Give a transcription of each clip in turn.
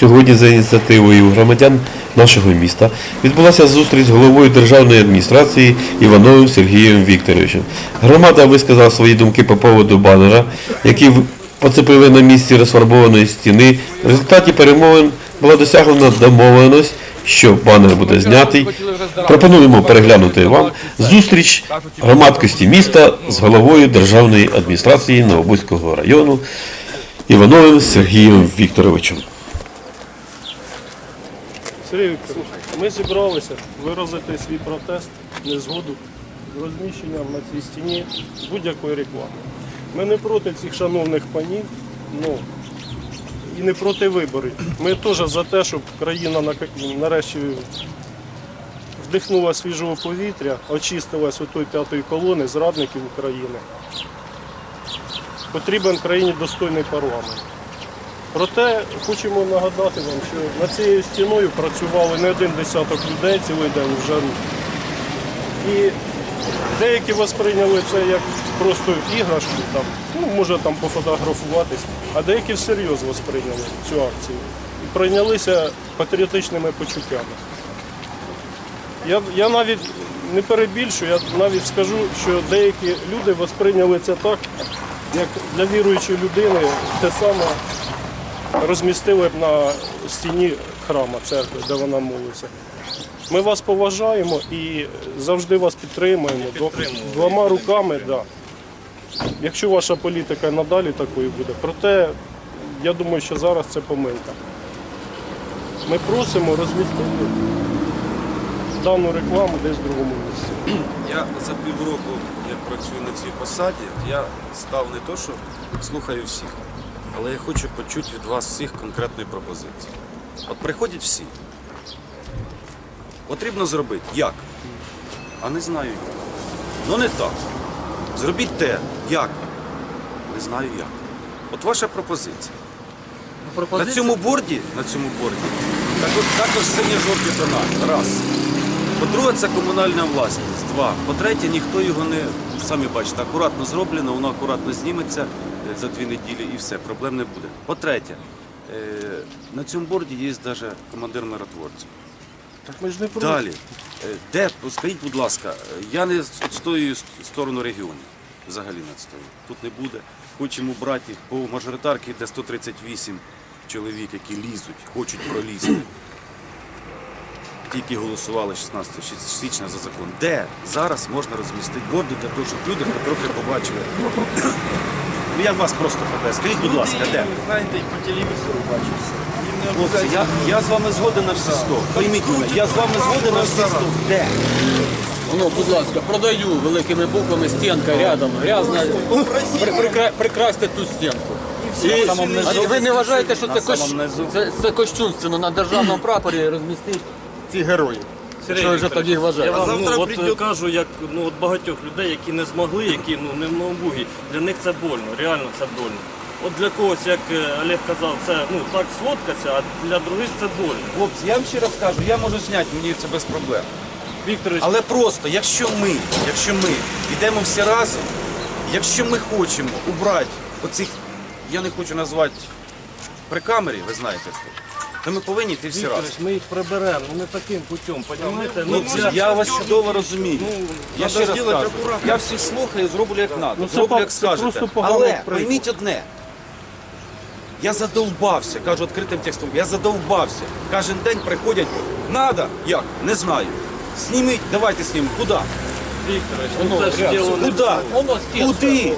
Сьогодні за ініціативою громадян нашого міста відбулася зустріч з головою державної адміністрації Івановим Сергієм Вікторовичем. Громада висказала свої думки по поводу банера, який поцепили на місці розфарбованої стіни. В результаті перемовин була досягнена домовленість, що банер буде знятий. Пропонуємо переглянути вам зустріч громадськості міста з головою державної адміністрації Новобузького району Івановим Сергієм Вікторовичем. Сергій Вікторович, ми зібралися виразити свій протест, незгоду з розміщенням на цій стіні будь-якої реклами. Ми не проти цих шановних панів, ну і не проти виборів. Ми теж за те, щоб країна нарешті вдихнула свіжого повітря, очистилась від тої п'ятої колони зрадників України. Потрібен країні достойний парламент. Проте хочемо нагадати вам, що над цією стіною працювали не один десяток людей цілий день в жару. І деякі восприйняли це як просто іграшку, там, ну, може там пофотографуватись, а деякі всерйоз восприйняли цю акцію і прийнялися патріотичними почуттями. Я, я навіть не перебільшую, я навіть скажу, що деякі люди восприйняли це так, як для віруючої людини те саме розмістили б на стіні храма церкви, де вона молиться. Ми вас поважаємо і завжди вас підтримуємо. Дво- Двома руками, да. Якщо ваша політика надалі такою буде. Проте, я думаю, що зараз це помилка. Ми просимо розмістити дану рекламу десь в другому місці. Я за півроку, як працюю на цій посаді, я став не то, що слухаю всіх, але я хочу почути від вас всіх конкретної пропозиції. От приходять всі. Потрібно зробити. Як? А не знаю як. Ну не так. Зробіть те. Як? Не знаю як. От ваша пропозиція. На цьому борді, на цьому борді, також, також сині-жовті тона. Раз. По-друге, це комунальна власність. Два. По-третє, ніхто його не, самі бачите, акуратно зроблено, воно акуратно зніметься за дві неділі і все, проблем не буде. По-третє, е, на цьому борді є навіть командир миротворців. Так ми ж не проти. Далі. Е, Де, скажіть, будь ласка, е, я не відстоюю сторону регіонів. Взагалі не відстою. Тут не буде. Хочемо брати по мажоритарки, де 138 чоловік, які лізуть, хочуть пролізти. Тільки голосували 16 січня за закон. Де зараз можна розмістити борди для того, щоб люди трохи побачили. Ну я вас просто питаю. Скажіть, будь ласка, де? Знаєте, по телевізору бачився. Хлопці, я, я з вами згоден на всі сто. Пойміть мене, я з вами згоден на всі сто. Де? Ну, будь ласка, продаю великими буквами стінка рядом, грязна. При, прикра- прикрасьте ту стінку. І, а ви не вважаєте, що це, кош... це, це кощунственно на державному прапорі розмістити ці герої? Що вже тоді Я вам завтра ну, от, прийде- е, кажу, як ну, от багатьох людей, які не змогли, які ну, не в новобугі, для них це больно, реально це больно. От для когось, як е, Олег казав, це ну так сфоткаться, а для других це больно. Хлопці, я вам ще раз кажу, я можу зняти, мені це без проблем. Вікторович, Але просто, якщо ми, якщо ми йдемо всі разом, якщо ми хочемо убрати оцих, я не хочу назвати при камері, ви знаєте хто, то ми повинні йти всі разом. Вікторович, ми їх приберемо, ну не таким путем, розумієте? Ну, це- я вас чудово розумію. Я ще раз кажу, я всіх слухаю, зроблю як треба. Ну, це зроблю як це скажете. просто поганий Але приклад. пойміть одне. Я задовбався, кажу відкритим текстом, я задовбався. Кожен день приходять, надо, як, не знаю. Зніміть, давайте знімемо. Куди? Вікторович, ну це ж діло не Куди? Куди?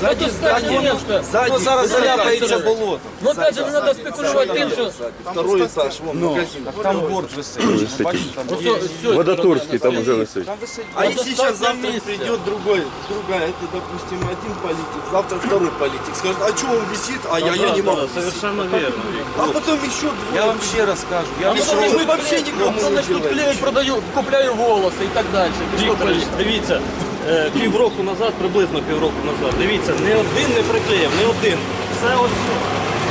Ззаді, ззаді, місто. Ззаді, Ну, зараз ззаді, заляпається ззаді. болото. Ну, опять же, не треба спекулювати тим, що... Второй этаж, вон Ну, магазин. так там борт висить. Бачите, там Ось, борт. ось, ось, Водотурський там вже висить. Там висить А борт. если сейчас достаточно завтра места. придет другой, другая, это, допустим, один политик, завтра второй политик, скажет, а что он висит, а я, я не Да, могу. да, совершенно верно. А потом еще двое. Я вам ще раз кажу, я вам Ну, ще вони раз ж вообще тут- нікому не Вони ж тут делають. клеють, продаю, купляю волоси і так далі. Пішло, Вікторович, поїхало. дивіться, е, півроку назад, приблизно півроку назад, дивіться, не один не приклеїв, не один. Це ось.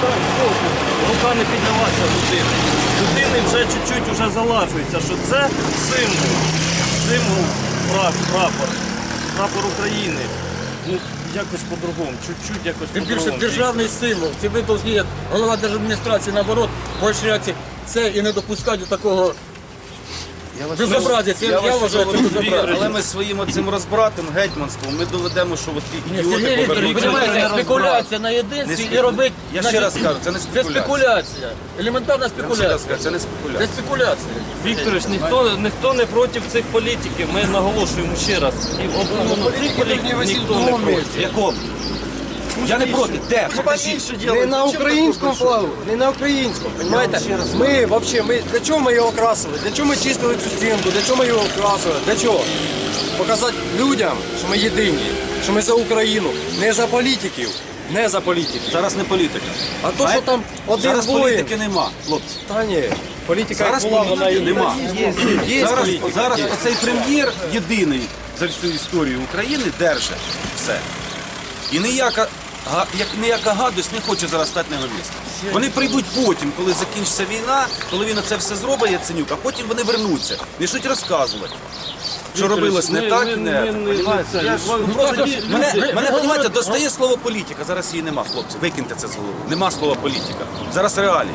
Так, рука не піднялася людини. Людини вже чуть-чуть вже залажується, що це символ. Символ прап- прапор, прапор України. ну, якось по-другому, чуть-чуть якось Тим більше по-другому. державний символ. Це ви повинні, як голова держадміністрації, наоборот, поощряти це і не допускати такого безобразя. Це, я, вважаю, це безобразя. Але ми своїм оцим розбратим гетьманством ми доведемо, що от ті Ні, ідіоти Вікторович, повернуться. розумієте, спекуляція на Не єдинстві і робить... Я ще раз кажу, це не Це спекуляція. спекуляція. Елементарна Я ще раз спекуляція. кажу, Це не Це спекуляція. спекуляція. Вікторович, ніхто, ніхто не проти цих політиків. Ми наголошуємо ще раз. І обману цих політиків ніхто не проти. Якому? Я не проти. Де? Покажіть. Не на українському флагу, не на українському, понимаете? Ми вообще, ми, для чого ми його красили? Для чого ми чистили цю стінку? Для чого ми його красили? Для чого? Показати людям, що ми єдині, що ми за Україну, не за політиків, не за політиків. Зараз не політика. А то, що там один Зараз воїн, політики нема, хлопці. та ні, політика Зараз була, вона політики і нема. Є Зараз, політика. зараз оцей прем'єр єдиний за всю історію України держить все. І ніяка, га- як ніяка гадость не хоче зараз стати на його місце. Вони прийдуть потім, коли закінчиться війна, коли він це все зробить, Яценюк, а потім вони вернуться. Почнуть розказувати. Що робилось не так, не, ми- ми- понімаєте? Я ж- ну, просто мене, мене понімаєте, достає слово політика. Зараз її нема, хлопці. Викиньте це з голови. Нема слова політика. Зараз реалії.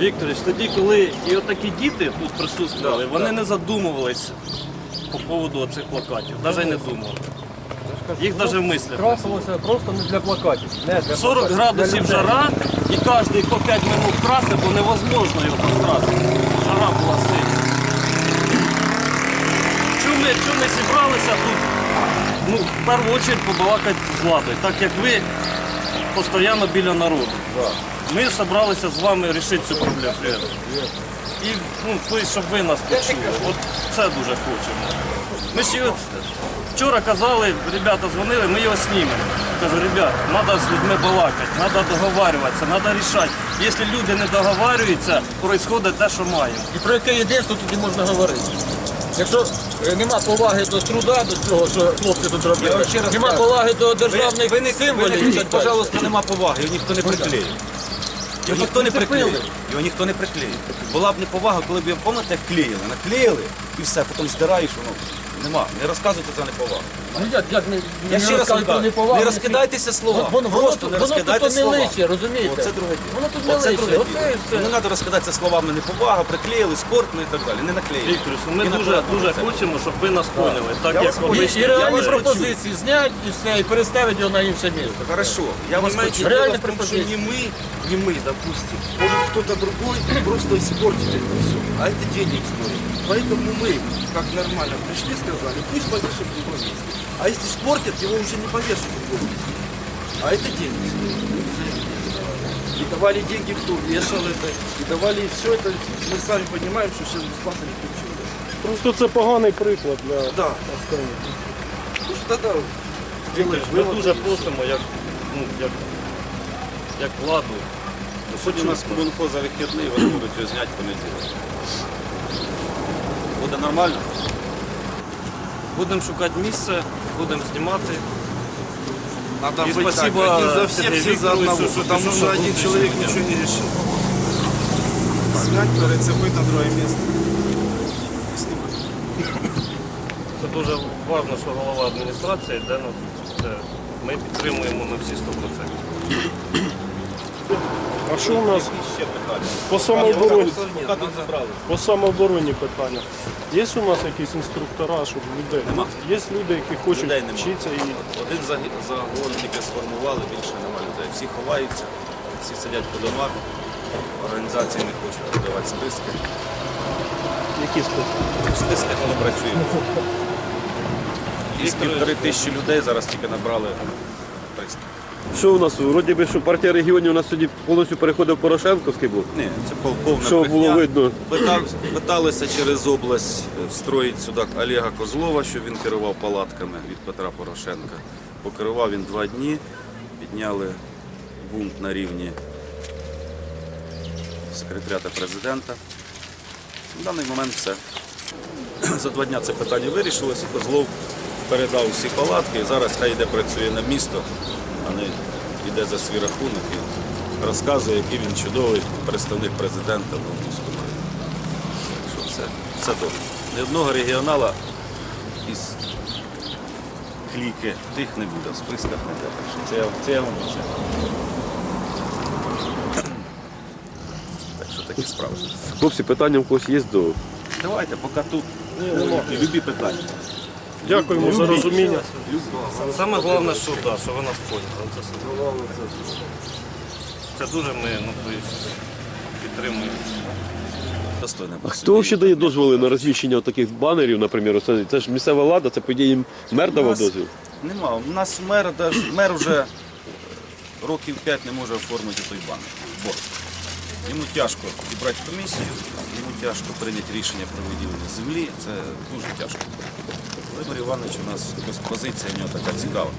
Вікторович, тоді, коли і отакі діти тут присутствували, вони не задумувались по поводу цих плакатів. Навіть не думали. Їх навіть в мислях. Красилося просто не для плакатів. Не для 40 плакатів, градусів для людей. жара, і кожен по 5 минут красить, бо невозможно його підкрасити. Жара була сильна. Чому ми, чому ми зібралися тут? Ну, в першу чергу побалакати з владою, так як ви постійно біля народу. Ми зібралися з вами вирішити цю проблему. І ну, щоб ви нас почули. От це дуже хочемо. Ми ще вчора казали, ребята дзвонили, ми його знімемо. Кажу, ребят, треба з людьми балакати, треба договарюватися, треба рішати. Якщо люди не договарюються, відбувається те, що маємо. І про яке єдинство тоді можна говорити? Якщо е, нема поваги до труда, до цього, що хлопці тут раз нема поваги до Ви, державних ви не, ви символів. не і кричіть, так пожалуйста, нема поваги, його ніхто не приклеїв. Його ніхто не приклеїв. Його ніхто не приклеїв. Була б неповага, коли б його пам'ятаєте, клеїли. Наклеїли і все, потім здираєш, воно нема. Не розказуйте за неповагу. Ну як, як не, Я не ще раз кажу, неповагу, не розкидайтеся слова. Воно, воно, Просто не воно розкидайте тут не слова. личе, розумієте? Оце друге діло. Воно тут не Оце личе, друге оце і все. Не треба розкидатися словами неповага, приклеїли, спорт, ну і так далі. Не наклеїли. Вікторович, ну, ми І дуже, наклеїли дуже це. хочемо, щоб ви нас поняли. Так Я як вас от І, і Я реальні вас пропозиції знять і все, і переставити його на інше місце. Хорошо, я вас почув. Реальні Дело в том, что пропозиції. не мы, не мы, допустим, может кто-то другой просто испортит это все. А это денег стоит. Поэтому мы, как нормально пришли, сказали, пусть повешают в другом месте. А если спортят, его уже не повешают в другом месте. А это денег стоит. И давали деньги, кто вешал это, и давали все это. Мы сами понимаем, что сейчас бесплатно не получили. Просто це поганий приклад для Да. Ну что делаешь Ми вывод. дуже просимо, як, ну, як, як владу. Сьогодні у нас Комунхо за вихідний, вони будуть його зняти в понеділок. Буде нормально? Будемо шукати місце, будемо знімати. Надо И быть спасибо, так, один за всех, все за одного, что потому что один человек ничего не решил. Снять, перецепить на другое место. Це дуже важливо, що голова адміністрації це. Ми підтримуємо на всі 100%. А що у нас питання. по самообороні? По самообороні питання. Є у нас якісь інструктора, щоб людей? Нема. Є люди, які хочуть Людей нема. вчитися і Один загі- загон тільки сформували, більше немає людей. Всі ховаються, всі сидять по домах, організації не хочуть подавати списки. які списки. В списках ми працюємо. Із півтори тисячі людей зараз тільки набрали 300. Що у нас? Вроді би, що партія регіонів у нас сьогодні повністю переходив Порошенковський був. Ні, це пов- повна Що брехня. було видно? Питав- Питалися через область е, встроїти сюди Олега Козлова, щоб він керував палатками від Петра Порошенка. Покерував він два дні, підняли бунт на рівні секретаріата президента. На даний момент все. За два дні це питання вирішилося. Козлов передав всі палатки і зараз хай йде працює на місто, а не йде за свій рахунок і розказує, який він чудовий представник президента в що все, все добре. Ні одного регіонала із ліки, тих не буде, в списках не буде. Це, я- це я вам. Так що такі справи. Хлопці, питання в когось є до. Давайте, поки тут любі питання. Дякуємо за розуміння. Саме головне, що, да, що ви нас поняли. Це, все. це дуже ми ну, то есть, підтримуємо. Достойне А хто ще дає дозволи на розміщення таких банерів, наприклад? Це, це ж місцева влада, це по їм мер давав дозвіл. Нема. У нас мер, мер вже років 5 не може оформити той банк. Борг. Йому тяжко зібрати комісію, йому тяжко прийняти рішення про виділення землі. Це дуже тяжко. Володимир Іванович у нас позиція в нього така цікава.